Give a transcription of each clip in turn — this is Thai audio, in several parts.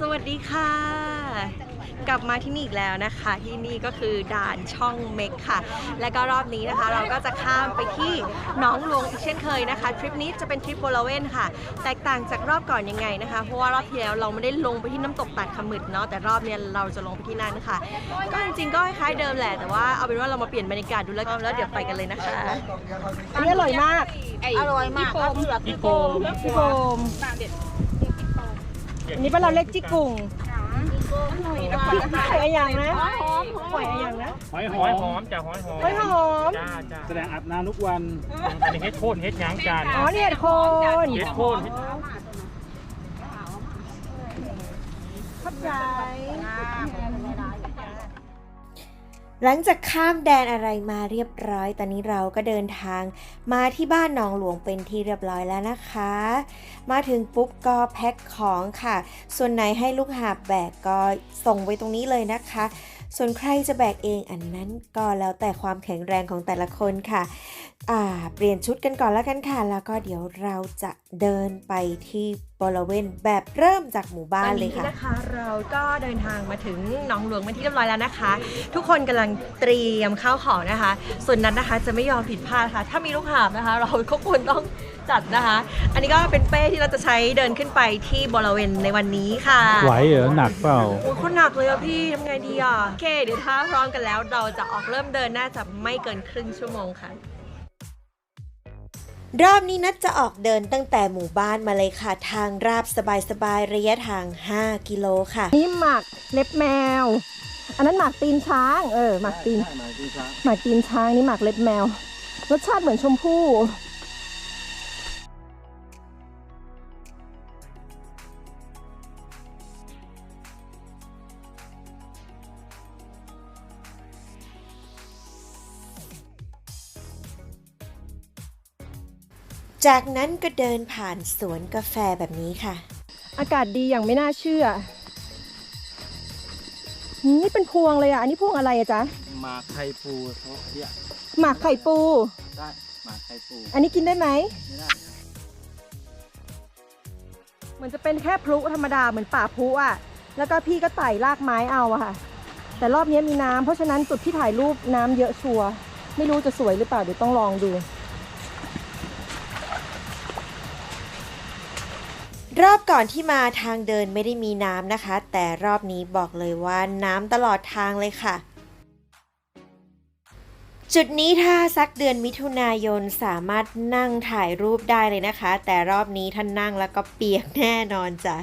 สวัสดีค่ะ กลับมาที่นี่อีกแล้วนะคะ ที่นี่ก็คือด่านช่องเม็กค่ะ และก็รอบนี้นะคะ เราก็จะข้ามไปที่หน้องหลวงอีกเช่นเคยนะคะทริปนี้จะเป็นทริปบริเวณค่ะ แตกต่างจากรอบก่อนยังไงนะคะ เพราะว่ารอบที่แล้วเราไม่ได้ลงไปที่น้ำตกตัดขมึดเนาะแต่รอบเนี้ยเราจะลงไปที่นั่นค่ะ ก็จริงๆก็คล้ายๆเดิมแหละแต่ว่าเอาเป็นว่าเรามาเปลี่ยนบรรยากาศดูแล้วกันแล้วเดี๋ยวไปกันเลยนะคะอันนี้อร่อยมากอร่อยมากครับพี่โกมพี่โฟม อันนี้เป็นเราเล็กจิกกุ่งหอยอะไรอย่างนะหอยอะไรอย่างนะ หอยหอยหอมจ้ะหอยหอมหอยหอม จ้าจ้าแสดงอาบน้ำทุกวันอันนี้เฮ็ดโคนเฮ็ดหยางจานอ๋อนี่เห็ดโคนเฮ็ดโคนเข้าใจ หลังจากข้ามแดนอะไรมาเรียบร้อย ตอนนี้เราก็เดินทางมาที่บ้านหนองหลวงเป็นที่เรียบร้อยแล้วนะคะ มาถึงปุ๊บก็แพ็คของค่ะ ส่วนไหนให้ลูกหาบแบกก็ส่งไว้ตรงนี้เลยนะคะ ส่วนใครจะแบกเองอันนั้นก็แล้วแต่ความแข็งแรงของแต่ละคนค่ะ อ่า เปลี่ยนชุดกันก่อนแล้วกันค่ะ แล้วก็เดี๋ยวเราจะเดินไปที่บริเวณแบบเริ่มจากหมู่ตบ้าอนนเลยนี้ค่ะนะคะเราก็เดินทางมาถึงหนองหลวงเป็นที่เรียบร้อยแล้วนะคะ ทุกคนกำลังเตรียมข้าวของนะคะ ส่วนนั้นนะคะจะไม่ยอมผิดพลาดค่ะ ถ้ามีลูกหาบนะคะ เราก็ควรต้องจัดนะคะ อันนี้ก็เป็นเป้ที่เราจะใช้เดินขึ้นไปที่บริเวณในวันนี้ค่ะไหวเหรอหนักเปล่าโอ้ยคนหนักเลยอะพี่ทำไงดีอะโอเคเดี๋ยวถ้าพร้อมกันแล้ว เราจะออกเริ่มเดินน่าจะไม่เกินครึ่งชั่วโมงค่ะ รอบนี้นัดจะออกเดินตั้งแต่หมู่บ้านมาเลยค่ะ ทางราบสบายๆระยะทาง 5 กิโลค่ะ นี่หมักเล็บแมว อันนั้นหมักตีนช้างเออหมักตีนหมักตีนช้างนี่หมักเล็บแมว รสชาติเหมือนชมพู่ จากนั้นก็เดินผ่านสวนกาแฟแบบนี้ค่ะ อากาศดีอย่างไม่น่าเชื่อ นี่เป็นพวงเลยอะ อันนี้พวงอะไรอะจ๊ะ หมากไข่ปูเขาเรียกหมักไข่ปู ได้หมากไข่ปู อันนี้กินได้ไหม ไม่ได้เหมือนจะเป็นแค่พลุธรรมดาเหมือนป่าพลุอะ แล้วก็พี่ก็ไต่รากไม้เอาอะค่ะ แต่รอบนี้มีน้ำเพราะฉะนั้นจุดที่ถ่ายรูปน้ำเยอะชัวร์ไม่รู้จะสวยหรือเปล่าเดี๋ยวต้องลองดู รอบก่อนที่มาทางเดินไม่ได้มีน้ำนะคะ แต่รอบนี้บอกเลยว่าน้ำตลอดทางเลยค่ะ จุดนี้ถ้าสักเดือนมิถุนายนสามารถนั่งถ่ายรูปได้เลยนะคะ แต่รอบนี้ท่านนั่งแล้วก็เปียกแน่นอนจ้ะ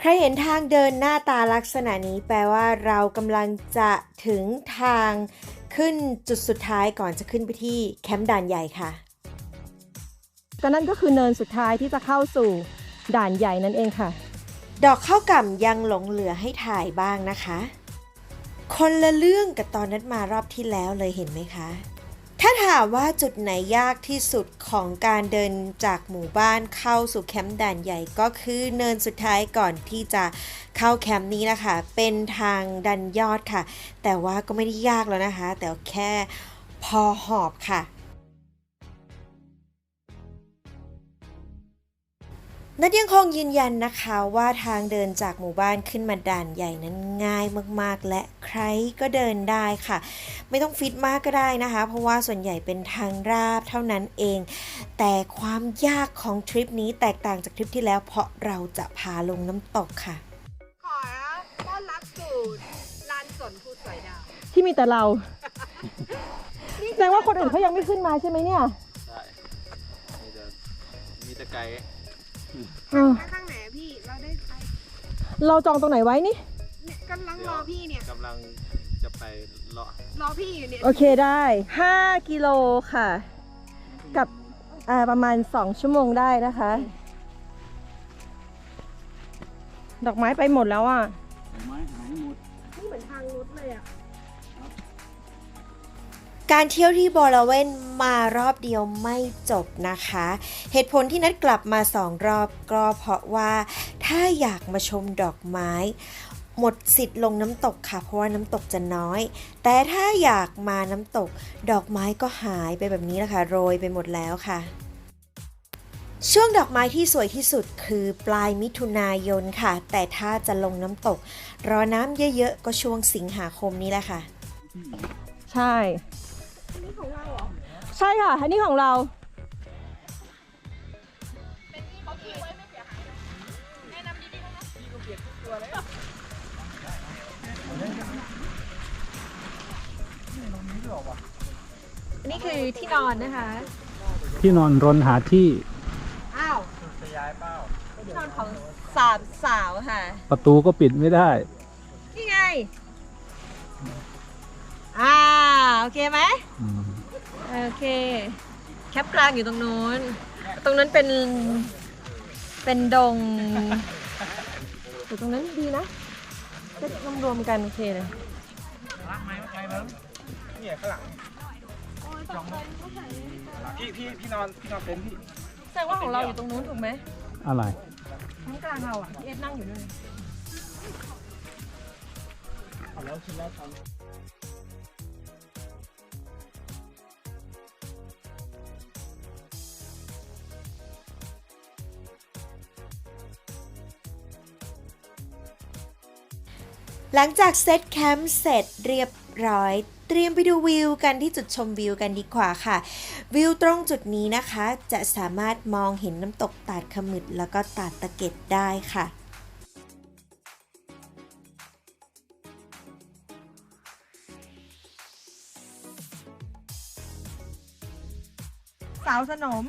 ใครเห็นทางเดินหน้าตาลักษณะนี้แปลว่าเรากำลังจะถึงทาง ขึ้นจุดสุดท้ายก่อนจะขึ้นไปที่แคมป์ด่านใหญ่ค่ะก็นั่นก็คือเนินสุดท้ายที่จะเข้าสู่ด่านใหญ่นั่นเองค่ะ ดอกข้าวก่ำยังหลงเหลือให้ถ่ายบ้างนะคะ คนละเรื่องกับตอนนั้นมารอบที่แล้วเลยเห็นไหมคะ ถ้าถามว่าจุดไหนยากที่สุดของการเดินจากหมู่บ้านเข้าสู่แคมป์ด่านใหญ่ก็คือเนินสุดท้ายก่อนที่จะเข้าแคมป์นี้นะคะ เป็นทางดันยอดค่ะ แต่ว่าก็ไม่ได้ยากแล้วนะคะ แต่แค่พอหอบค่ะ นัดยังคงยืนยันนะคะว่าทางเดินจากหมู่บ้านขึ้นมาด่านใหญ่นั้นง่ายมากๆ และใครก็เดินได้ค่ะ ไม่ต้องฟิตมากก็ได้นะคะ เพราะว่าส่วนใหญ่เป็นทางราบเท่านั้นเอง แต่ความยากของทริปนี้แตกต่างจากทริปที่แล้วเพราะเราจะพาลงน้ำตกค่ะ ขอต้อนรับสู่ลานสนภูสอยดาวที่มีแต่เรา แสดงว่าคนอื่นเขายังไม่ขึ้นมาใช่ไหมเนี่ย ใช่ มีแต่มีแต่ไก่ อ้าวข้างไหนอะพี่ เราได้ไปเราจองตรงไหนไว้นี่ เนี่ยกำลังรอพี่เนี่ย กำลังจะไปเลาะรอพี่อยู่เนี่ยโอเคได้ 5 กิโลค่ะ กับอ่าประมาณ 2 ชั่วโมงได้นะคะ ดอกไม้ไปหมดแล้วอะ ไม้หายหมด การเที่ยวที่บริเวณมารอบเดียวไม่จบนะคะ เหตุผลที่นัดกลับมาสองรอบก็เพราะว่าถ้าอยากมาชมดอกไม้ หมดสิทธิ์ลงน้ำตกค่ะ เพราะว่าน้ำตกจะน้อย แต่ถ้าอยากมาน้ำตก ดอกไม้ก็หายไปแบบนี้แหละค่ะโรยไปหมดแล้วค่ะช่วงดอกไม้ที่สวยที่สุดคือปลายมิถุนายนค่ะ แต่ถ้าจะลงน้ำตก รอน้ำเยอะๆ ก็ช่วงสิงหาคมนี้แหละค่ะ ใช่ ใช่ค่ะ อันนี้ของเราอันนี้คือที่นอนนะคะ ที่นอนรนหาที่ อ้าวที่นอนของสามสาวค่ะ ประตูก็ปิดไม่ได้ นี่ไง อ่า โอเคไหม โอเค แคปกลางอยู่ตรงนู้น ตรงนั้นเป็น เป็นดง อยู่ตรงนั้นดีนะก็รวมๆกัน โอเคเลยพี่พี่พี่นอนพี่นอนเป็นพี่แสดงว่าของเราอยู่ตรงนู้นถูกไหมอะไรทั้งกลางเราอะพี่เอ็ดนั่งอยู่ด้วย หลังจากเซตแคมป์เสร็จเรียบร้อย เตรียมไปดูวิวกันที่จุดชมวิวกันดีกว่าค่ะ วิวตรงจุดนี้นะคะ จะสามารถมองเห็นน้ำตกตาดขมึดแล้วก็ตาดตะเก็ดได้ค่ะสาวสนม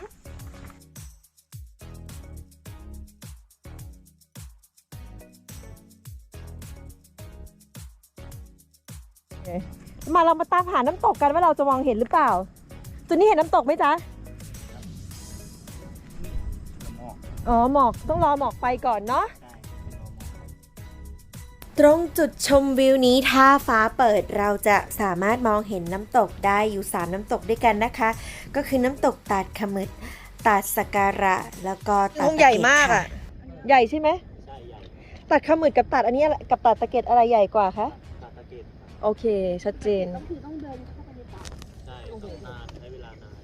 าเรามาตามหาน้ำตกกันว่าเราจะมองเห็นหรือเปล่าตัวนี้เห็นน้ำตกไหมจ๊ะ อ๋อ หมอก ต้องรอหมอกไปก่อนเนาะตรงจุดชมวิวนี้ถ้าฟ้าเปิดเราจะสามารถมองเห็นน้ำตกได้อยู่ 3 น้ำตกด้วยกันนะคะ ก็คือน้ำตกตาดขมึดตาดสการะ แล้วก็ตาดวตะงเก็ดใหญ่มากค่ะอะ ใหญ่ใช่ไหมตัดขมืดกับตัดอันนี้อะไรกับตัดตะเก็ดอะไรใหญ่กว่าคะตาตะเกียบ โอเค ชัดเจน ก็คือต้องเดินเข้าไปในป่าใช่ต้องนานใช้เวลานาน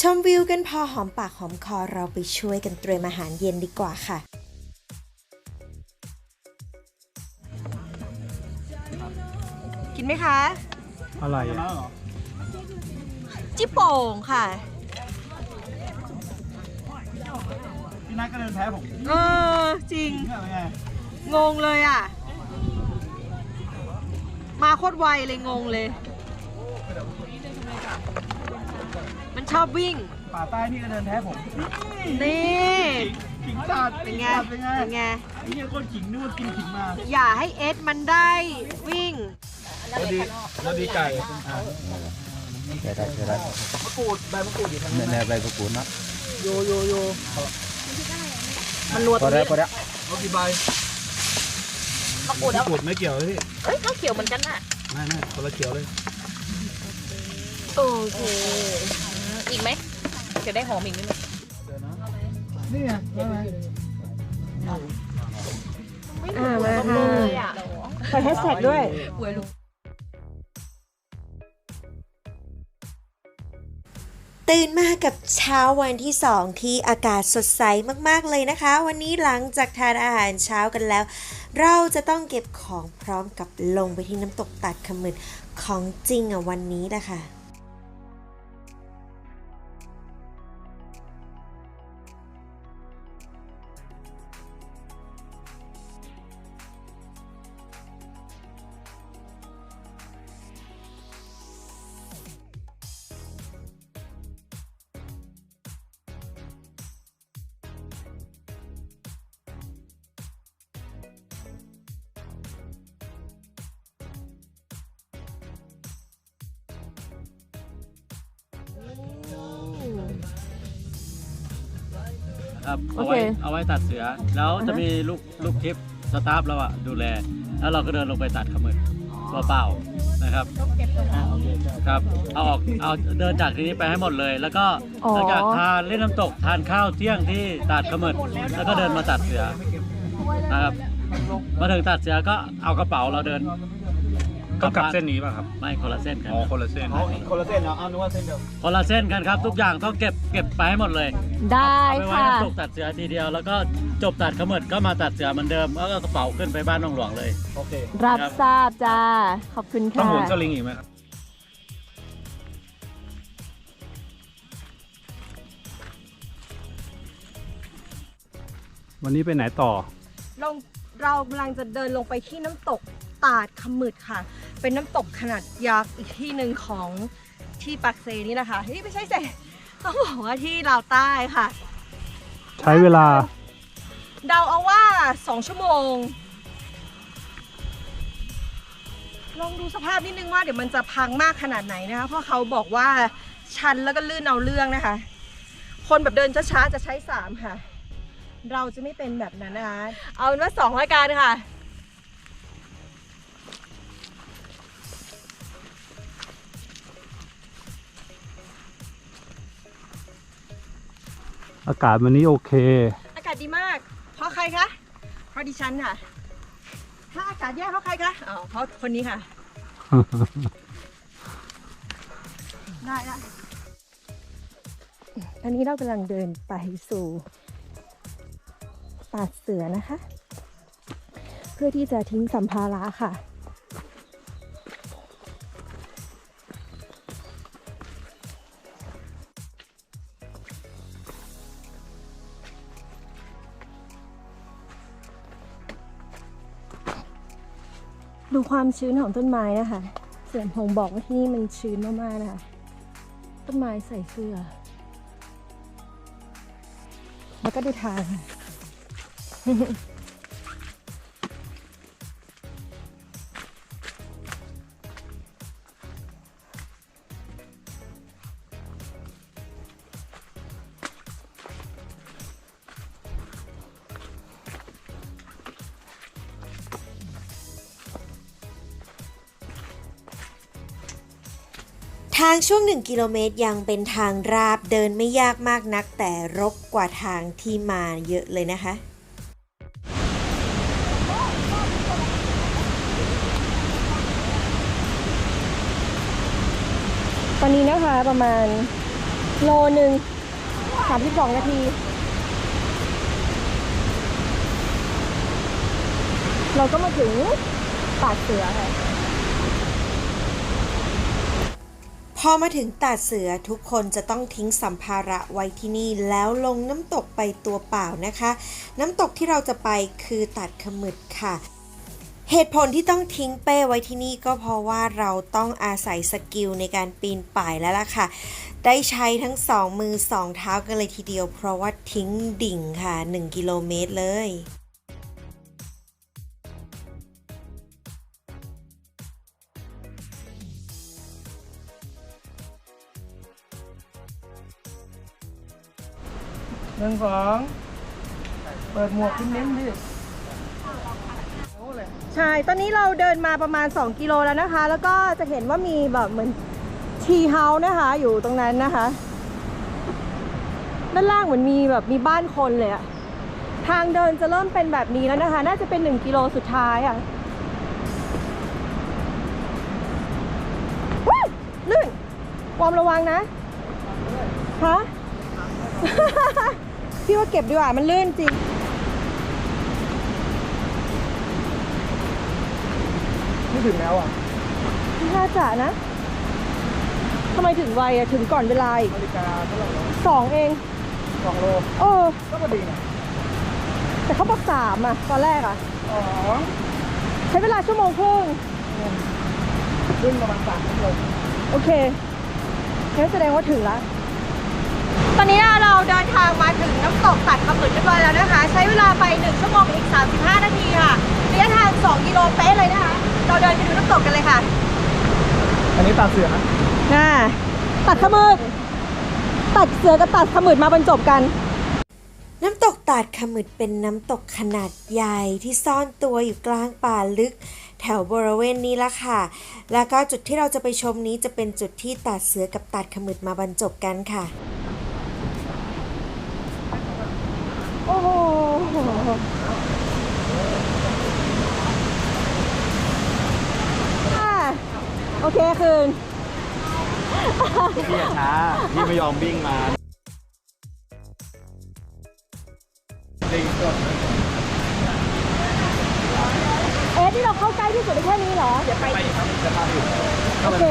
ชมวิวกันพอหอมปากหอมคอเราไปช่วยกันเตรียมอาหารเย็นดีกว่าค่ะ กินไหมคะ อะไรแล้วเหรอจิโป่งค่ะ พี่นัทก็เดินแพ้ผมเออ จริงนี่อะไรไงงงเลยอะ มาโคตรไวเลยงงเลย มันชอบวิ่ง ป่าใต้พี่ก็เดินแพ้ผมนี่ ขิงจัดเป็นไง เป็นไงเป็นไง ไอ้เหี้ยโคนขิงนู่นกินขิงมา อย่าให้เอสมันได้วิ่ง แล้วดีแล้วดีไก่อะใช่ได้ใช่ได้มะกรูดใบมะกรูดอยู่ทางนี้แน่ใบกระปุนะโยโยโยมันนัวตพรองได้นี้พอได้เอากี่ใบมะกรูดมะกรูดไม่เกี่ยวเลยพี่เอ้ยก็เขียวเหมือนกันน่ะไม่ไม่คนละเขียวเลยโอเคอีกไหมจะได้หอมอีกนิดนึงเดี๋ยวนะนี่ไงได้ไหมอ่ามาค่ะใส่แฮชแท็กด้วย ตื่นมากับเช้าวันที่ 2 ที่อากาศสดใสมากๆเลยนะคะ วันนี้หลังจากทานอาหารเช้ากันแล้ว เราจะต้องเก็บของพร้อมกับลงไปที่น้ำตกตัดขมึนของจริงอะวันนี้นะคะ ครับโอเอาเคไว้เอาไว้ตัดเสือ แล้วจะมีลูกลูกทิปสตาฟเราอะดูแล แล้วเราก็เดินลงไปตัดขมึกเปล่าๆนะครับอ่าโอเคใช่ครับเอาออกเอาเดินจากที่นี้ไปให้หมดเลย แล้วก็อ๋อ หลังจากทานเล่นน้ำตกทานข้าวเที่ยงที่ตาดขมึดแล้วก็เดินมาตัดเสือนะครับมาถึงตัดเสือก็เอากระเป๋าเราเดิน ก็กลับเส้นนี้ป่ะครับไม่คนละเส้นกันอ๋อคนละเส้นคนละเส้นเนาะเอานึกว่าเส้นเดียวคนละเส้นกันครับ ทุกอย่างต้องเก็บเก็บไปให้หมดเลยได้เอาไปไว้ค่ะ น้ำตกตัดเสือทีเดียว แล้วก็จบตัดขมึดก็มาตัดเสือเหมือนเดิมแล้วก็กระเป๋าขึ้นไปบ้านน้องหลวงเลย โอเค รับทราบจ้า ขอบคุณต้องค่ะ หมุนสลิงอีกไหมครับวันนี้ไปไหนต่อ ลงเรากำลังจะเดินลงไปที่น้ำตก ตาดขมึดค่ะ เป็นน้ำตกขนาดยักษ์อีกที่หนึ่งของที่ปักเซนี่นะคะเฮ้ยไม่ใช่เซต้องบอกว่าที่ลาวใต้ค่ะ ใช้เวลา เดาเอาว่า2ชั่วโมง ลองดูสภาพนิดนึงว่าเดี๋ยวมันจะพังมากขนาดไหนนะคะ เพราะเขาบอกว่าชันแล้วก็ลื่นเอาเรื่องนะคะ คนแบบเดินช้าๆจะใช้3ค่ะ เราจะไม่เป็นแบบนั้นนะคะ เอาเป็นว่า2รายการค่ะ อากาศวันนี้โอเค อากาศดีมาก เพราะใครคะ เพราะดิฉันค่ะ ถ้าอากาศแย่เพราะใครคะอ๋อเพราะคนนี้ค่ะ ได้ละอันนี้เรากำลังเดินไปสู่ป่าเสือนะคะ เพื่อที่จะทิ้งสัมภาระค่ะ ความชื้นของต้นไม้นะคะ เสียงหงบอกว่าที่นี่มันชื้นมากๆนะคะ ต้นไม้ใส่เสื้อ แล้วก็ดูทางางช่วง 1 กิโลเมตรยังเป็นทางราบเดินไม่ยากมากนัก แต่รกกว่าทางที่มาเยอะเลยนะคะ ตอนนี้นะคะประมาณโลหนึ่งสามสิบสองนาที เราก็มาถึงป่าเสือค่ะ พอมาถึงตาดเสือทุกคนจะต้องทิ้งสัมภาระไว้ที่นี่แล้วลงน้ำตกไปตัวเปล่านะคะ น้ำตกที่เราจะไปคือตัดขมึดค่ะเหตุผลที่ต้องทิ้งเป้ไว้ที่นี่ก็เพราะว่าเราต้องอาศัยสกิลในการปีนป่ายแล้วล่ะค่ะ ได้ใช้ทั้งสองมือสองเท้ากันเลยทีเดียว เพราะว่าทิ้งดิ่งค่ะ 1 กิโลเมตรเลย หนึ่งสองเปิดหมวกขึ้นเน้นดิใช่ ตอนนี้เราเดินมาประมาณ 2 กิโลแล้วนะคะ แล้วก็จะเห็นว่ามีแบบเหมือนทีเฮาส์นะคะ อยู่ตรงนั้นนะคะ ด้านล่างเหมือนมีแบบมีบ้านคนเลยอะทางเดินจะเริ่มเป็นแบบนี้แล้วนะคะ น่าจะเป็น 1 กิโลสุดท้ายอะว้าลื่นความระวังนะฮะ พี่ว่าเก็บดีกว่ามันลื่นจริงไม่ถึงแล้วอะน่าจะนะทำไมถึงไวอะถึงก่อนเวลาอีกนาฬิกาเท่าไหร่แล้วสองเอง สองโลเออ ก็พอดีนะแต่เขาบอกสามอะตอนแรกอะอ๋อใช้เวลาชั่วโมงครึ่งขึ้นประมาณสามชั่วโมงโอเคงั้นแสดงว่าถึงแล้ว ตอนนี้เราเดินทางมาถึงน้ำตกตัดขมึนเรียบร้อยแล้วนะคะ ใช้เวลาไป 1 ชั่วโมงอีก 35 นาทีค่ะระยะทาง 2 กิโลเป๊ะเลยนะคะ เราเดินไปดูน้ำตกกันเลยค่ะอันนี้ตาเสือนะน่าตัดขมึดตัดเสือกับตัดขมึดมาบรรจบกันน้ำตกตาดขมึดเป็นน้ำตกขนาดใหญ่ที่ซ่อนตัวอยู่กลางป่าลึก แถวบริเวณนี้ละค่ะ แล้วก็จุดที่เราจะไปชมนี้จะเป็นจุดที่ตัดเสือกับตัดขมึดมาบรรจบกันค่ะ โอ้โหอะ โอเค คืน พี่อย่าช้า พี่ไม่ยอมวิ่งมาลิงสดเอ๊ะที่เราเข้าใกล้ที่สุดได้แค่นี้เหรอ เดี๋ยวไปไปครับจะพาไปอยู่โอเค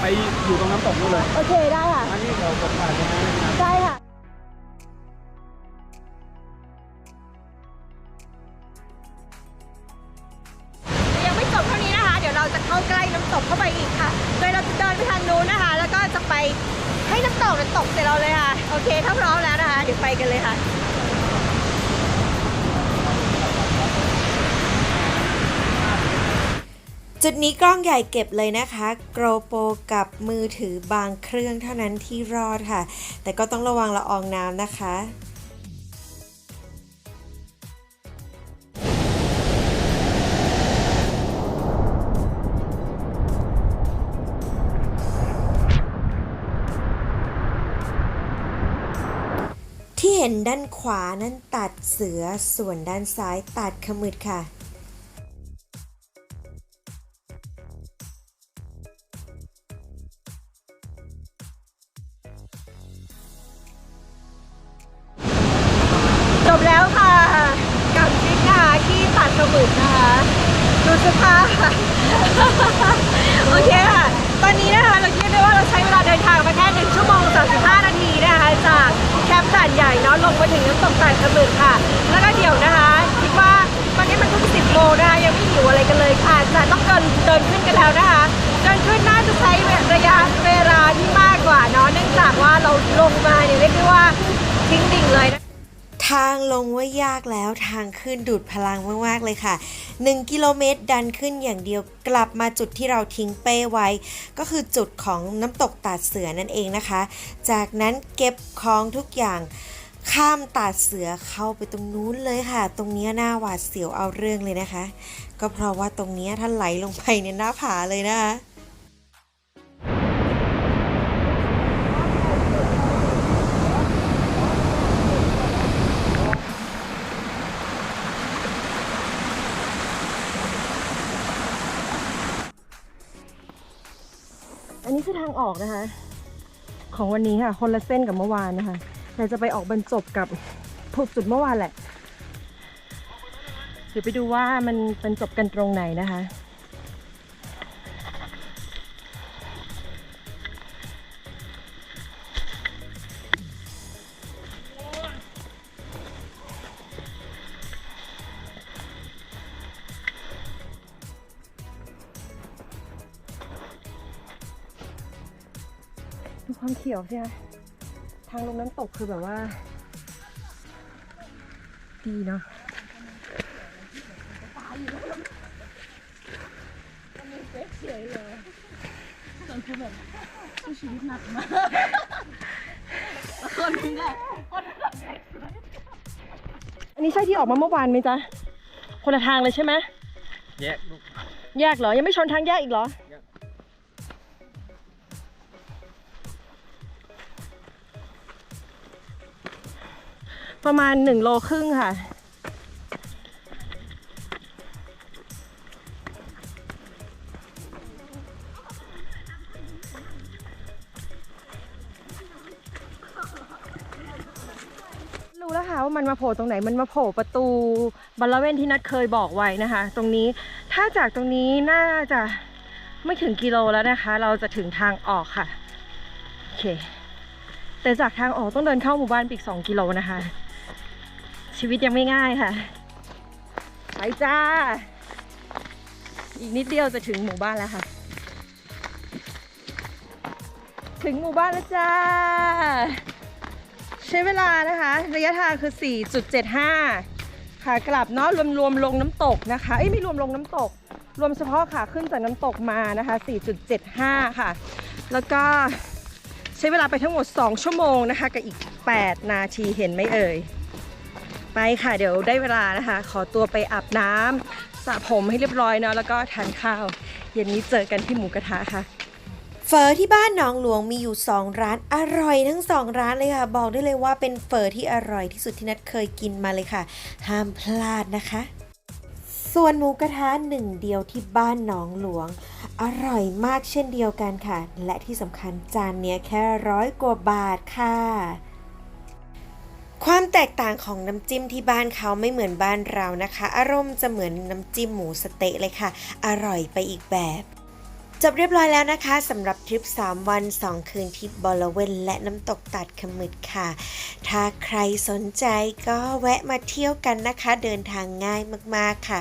ไปอยู่ตรงน้ำตกนู่นเลย โอเค ได้ค่ะ อันนี้เราตกผ่านใช่ไหมได้ค่ะ เลยค่ะโอเคถ้าพร้อมแล้วนะคะ เดี๋ยวไปกันเลยค่ะจุดนี้กล้องใหญ่เก็บเลยนะคะ โกรโปกับมือถือบางเครื่องเท่านั้นที่รอดค่ะ แต่ก็ต้องระวังละอองน้ำนะคะ ที่เห็นด้านขวานั้นตัดเสือส่วนด้านซ้ายตัดขมึดค่ะ เนาะเนื่องจากว่าเราลงมาเนี่ยเรียกได้ว่าทิ้งดิ่งเลยนะทางลงว่ายากแล้วทางขึ้นดูดพลังมาก ๆ เลยค่ะ 1 กิโลเมตรดันขึ้นอย่างเดียวกลับมาจุดที่เราทิ้งเป้ไว้ ก็คือจุดของน้ำตกตาดเสือนั่นเองนะคะ จากนั้นเก็บของทุกอย่างข้ามตาดเสือเข้าไปตรงนู้นเลยค่ะ ตรงเนี้ยหน้าหวาดเสียวเอาเรื่องเลยนะคะ ก็เพราะว่าตรงเนี้ยถ้าไหลลงไปเนี่ยหน้าผาเลยนะคะ ทางออกนะคะ ของวันนี้ค่ะคนละเส้นกับเมื่อวานนะคะแต่จะไปออกบรรจบกับถูกจุดเมื่อวานแหละเดี๋ยวไปดูว่ามันบรรจบกันตรงไหนนะคะ ยวใช่ไหมทางลงน้ำตกคือแบบว่า ดีเนาะอันนี้ใช่ที่ออกมาเมื่อวานไหมจ๊ะ คนละทางเลยใช่ไหมแยกลูกแยกเหรอ ยังไม่ชนทางแยกอีกเหรอ ประมาณหนึ่งโลครึ่งค่ะ รู้แล้วค่ะว่ามันมาโผล่ตรงไหนมันมาโผล่ประตูบรรลเวนที่นัดเคยบอกไว้นะคะ ตรงนี้ถ้าจากตรงนี้น่าจะไม่ถึงกิโลแล้วนะคะ เราจะถึงทางออกค่ะ โอเค แต่จากทางออกต้องเดินเข้าหมู่บ้านปอีก 2 กิโลนะคะ ชีวิตยังไม่ง่ายค่ะ ไปจ้า อีกนิดเดียวจะถึงหมู่บ้านแล้วค่ะ ถึงหมู่บ้านแล้วจ้า ใช้เวลานะคะ ระยะทางคือ 4.75ขากลับเนาะรวมรวมลงน้ำตกนะคะ เอ้ยไม่รวมลงน้ำตก รวมเฉพาะขาขึ้นจากน้ำตกมานะคะ 4.75 ค่ะ แล้วก็ใช้เวลาไปทั้งหมด 2 ชั่วโมงนะคะ กับอีก 8 นาทีเห็นไหมเอ่ย ไปค่ะเดี๋ยวได้เวลานะคะ ขอตัวไปอาบน้ำสระผมให้เรียบร้อยเนาะแล้วก็ทานข้าว เย็นนี้เจอกันที่หมูกระทะค่ะเฟอที่บ้านหนองหลวงมีอยู่ 2 ร้านอร่อยทั้ง 2 ร้านเลยค่ะ บอกได้เลยว่าเป็นเฟอที่อร่อยที่สุดที่นัดเคยกินมาเลยค่ะ ห้ามพลาดนะคะ ส่วนหมูกระทะหนึ่งเดียวที่บ้านหนองหลวง อร่อยมากเช่นเดียวกันค่ะ และที่สำคัญจานเนี้ยแค่ร้อยกว่าบาทค่ะ ความแตกต่างของน้ำจิ้มที่บ้านเขาไม่เหมือนบ้านเรานะคะ อารมณ์จะเหมือนน้ำจิ้มหมูสเต๊ะเลยค่ะ อร่อยไปอีกแบบจบเรียบร้อยแล้วนะคะสำหรับทริป 3 วัน 2 คืนที่บอลเวนและน้ำตกตัดขมึดค่ะ ถ้าใครสนใจก็แวะมาเที่ยวกันนะคะ เดินทางง่ายมากๆค่ะ